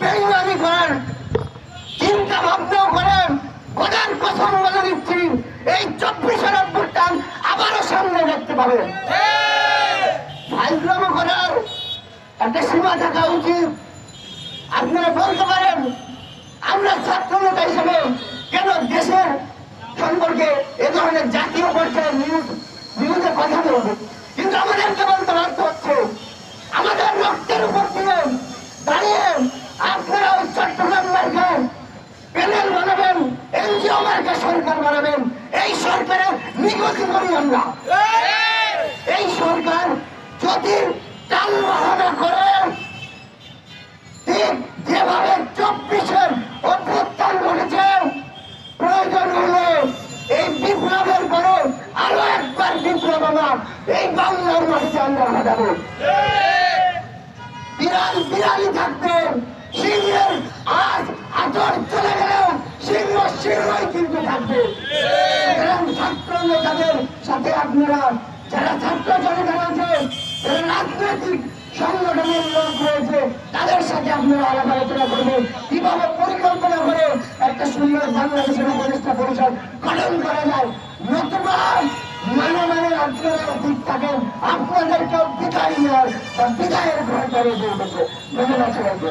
বেইমানি করেন, চিন্তা ভাবনাও করেন খোদার কসম বলে দিচ্ছি, এই চব্বিশের অভ্যুত্থান আবারও সামনে দেখতে ভাইগ্রাম করার একটা সীমা থাকা উচিত। আপনারা বলতে পারেন, আমরা ছাত্র নেতা হিসেবে কেন দেশের সম্পর্কে এ ধরনের জাতীয় পর্যায়ে নিউজ নিউজে কথা বলব? কিন্তু আমাদেরকে বলতে বাধ্য হচ্ছে, আমাদের রক্তের উপর এনজিও সরকার বানাবেন, এই সরকারের নিগতি করি আমরা। এই সরকার যদি করে যেভাবে চব্বিশের অভ্যুত্থান ঘটেছে, প্রয়োজন হলে এই বিপ্লবের পরে আরও একবার বিপ্লব আমার। এই বাংলার আমরা বিড়াল বিড়ালি থাকতে সিংহ সিংহই কিন্তু থাকবে সুতরাং ছাত্র নেতাদের সাথে আপনারা যারা ছাত্র জনগণ আছে রাজনৈতিক সংগঠনের লোক রয়েছে তাদের সাথে আপনারা আলাপ আলোচনা করবেন কীভাবে পরিকল্পনা করে একটা সুন্দর বাংলাদেশের উপদেষ্টা পরিষদ গঠন করা যায় নতুবা মানে মানে আপনারা ঠিক থাকেন আপনাদেরকেও বিদায় নেওয়ার বা বিদায়ের ঘর করে দিয়ে ধন্যবাদ সবাইকে